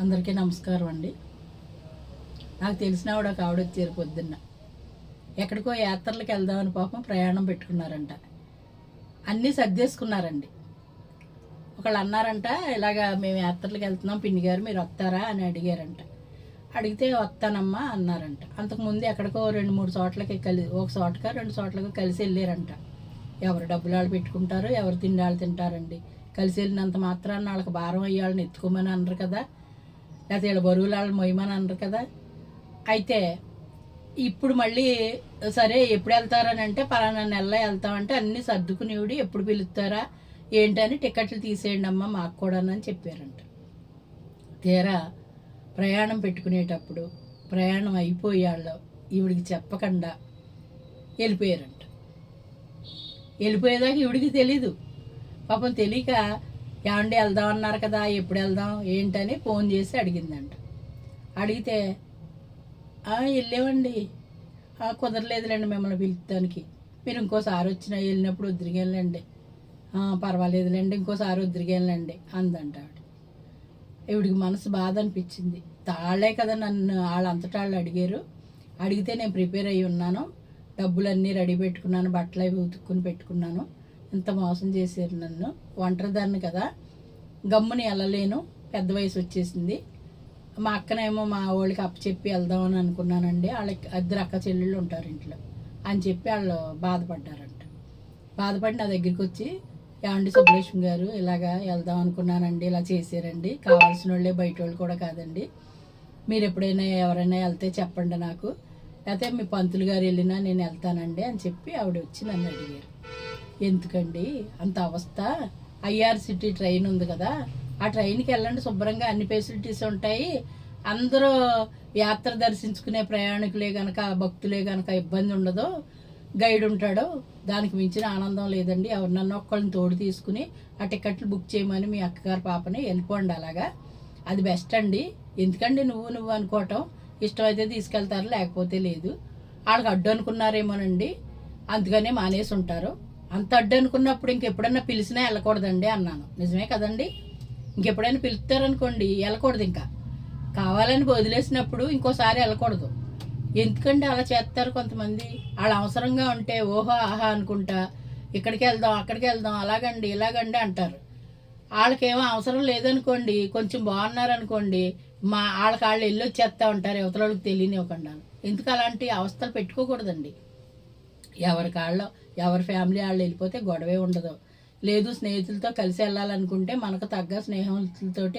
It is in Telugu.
అందరికీ నమస్కారం అండి. నాకు తెలిసిన ఆవిడ ఒక ఆవిడ వచ్చారు పొద్దున్న. ఎక్కడికో యాత్రలకు వెళ్దామని పాపం ప్రయాణం పెట్టుకున్నారంట. అన్నీ సర్దేసుకున్నారండి. ఒకళ్ళు అన్నారంట ఇలాగా మేము యాత్రలకు వెళ్తున్నాం పిన్ని గారు మీరు వస్తారా? అని అడిగారంట. అడిగితే వస్తానమ్మా అన్నారంట. అంతకుముందు ఎక్కడికో రెండు మూడు చోట్లకి కలి ఒక చోటక రెండు చోట్లకి కలిసి వెళ్ళారంట. ఎవరు డబ్బులు వాళ్ళు పెట్టుకుంటారు ఎవరు తిండి వాళ్ళు తింటారండి. కలిసి వెళ్ళినంత మాత్రాన్ని వాళ్ళకి భారం అయ్యాళ్ళని ఎత్తుకోమని అన్నారు కదా. లేకపోతే వీళ్ళ బరువులు వాళ్ళని మొయ్యమని అనరు కదా. అయితే ఇప్పుడు మళ్ళీ సరే ఎప్పుడు వెళ్తారని అంటే పలానా నెలలో వెళ్తామంటే అన్నీ సర్దుకునేవిడి ఎప్పుడు పిలుస్తారా? ఏంటని టికెట్లు తీసేయండి అమ్మా మాకు కూడా అని చెప్పారంట. తీరా ప్రయాణం పెట్టుకునేటప్పుడు ప్రయాణం అయిపోయాళ్ళు ఈవిడికి చెప్పకుండా వెళ్ళిపోయారంట. వెళ్ళిపోయేదాకా ఈవిడికి తెలీదు. పాపం తెలియక ఏమండి వెళ్దాం అన్నారు కదా ఎప్పుడు వెళ్దాం ఏంటని ఫోన్ చేసి అడిగిందంట. అడిగితే వెళ్ళేవండి వెళ్ళామండి. కుదరలేదులేండి మిమ్మల్ని పిలుపుతానికి. మీరు ఇంకోసారి వచ్చిన వెళ్ళినప్పుడు వద్దురిగేళ్ళండి పర్వాలేదులేండి ఇంకోసారి వద్దురిగేళ్ళండి అందంట ఆవిడ ఇవిడికి మనసు బాధ అనిపించింది. తాళ్ళే కదా నన్ను వాళ్ళంతటా వాళ్ళు అడిగారు. అడిగితే నేను ప్రిపేర్ అయ్యి ఉన్నాను. డబ్బులన్నీ రెడీ పెట్టుకున్నాను బట్టలు అవి ఉతుక్కుని పెట్టుకున్నాను. ఇంత మోసం చేశారు నన్ను. ఒంటరిదాన్ని కదా. గమ్ముని వెళ్ళలేను పెద్ద వయసు వచ్చేసింది. మా అక్కనేమో మా వాళ్ళకి అప్పచెప్పి వెళ్దామని అనుకున్నానండి. వాళ్ళకి ఇద్దరు అక్క చెల్లెళ్ళు ఉంటారు ఇంట్లో. అని చెప్పి వాళ్ళు బాధపడ్డారంట. బాధపడి నా దగ్గరికి వచ్చి ఏమండి సుబ్బలక్ష్మి గారు ఇలాగా వెళ్దాం అనుకున్నానండి. ఇలా చేశారండి. కావాల్సిన వాళ్ళే బయట వాళ్ళు కూడా కాదండి. మీరు ఎప్పుడైనా ఎవరైనా వెళ్తే చెప్పండి నాకు. లేకపోతే మీ పంతులు గారు వెళ్ళినా నేను వెళ్తానండి అని చెప్పి ఆవిడ వచ్చి నన్ను అడిగారు. ఎందుకండి? అంత అవస్థ. ఐఆర్సిటీ ట్రైన్ ఉంది కదా. ఆ ట్రైన్కి వెళ్ళండి శుభ్రంగా. అన్ని ఫెసిలిటీస్ ఉంటాయి. అందరూ యాత్ర దర్శించుకునే ప్రయాణికులే గనక భక్తులే గనక ఇబ్బంది ఉండదు. గైడ్ ఉంటాడు. దానికి మించిన ఆనందం లేదండి. ఎవరినన్నా ఒక్కళ్ళని తోడు తీసుకుని ఆ టికెట్లు బుక్ చేయమని మీ అక్కగారి పాపని వెళ్ళిపోండి అలాగా. అది బెస్ట్ అండి. ఎందుకండి నువ్వు నువ్వు అనుకోవటం? ఇష్టమైతే తీసుకెళ్తారు? లేకపోతే లేదు. వాళ్ళకి అడ్డు అనుకున్నారేమోనండి. అందుకనే మానేసి ఉంటారు. అంత అడ్డు అనుకున్నప్పుడు ఇంకెప్పుడైనా పిలిచినా వెళ్ళకూడదండి అన్నాను. నిజమే కదండి? ఇంకెప్పుడైనా పిలుస్తారనుకోండి వెళ్ళకూడదు ఇంకా. కావాలని వదిలేసినప్పుడు ఇంకోసారి వెళ్ళకూడదు. ఎందుకండి అలా చేస్తారు కొంతమంది? వాళ్ళ అవసరంగా ఉంటే ఓహో ఆహా అనుకుంటా ఇక్కడికి వెళ్దాం అక్కడికి వెళ్దాం అలాగండి ఇలాగండి అంటారు. వాళ్ళకేమో అవసరం లేదనుకోండి కొంచెం బాగున్నారనుకోండి మా వాళ్ళకి వాళ్ళు వెళ్ళి వచ్చేస్తా ఉంటారు యువతల వాళ్ళకి తెలియనివ్వకుండా. ఎందుకు అలాంటి అవస్థలు పెట్టుకోకూడదండి? ఎవరి కాళ్ళలో ఎవరి ఫ్యామిలీ వాళ్ళు వెళ్ళిపోతే గొడవే ఉండదు. లేదు స్నేహితులతో కలిసి వెళ్ళాలనుకుంటే మనకు తగ్గ స్నేహితులతోటి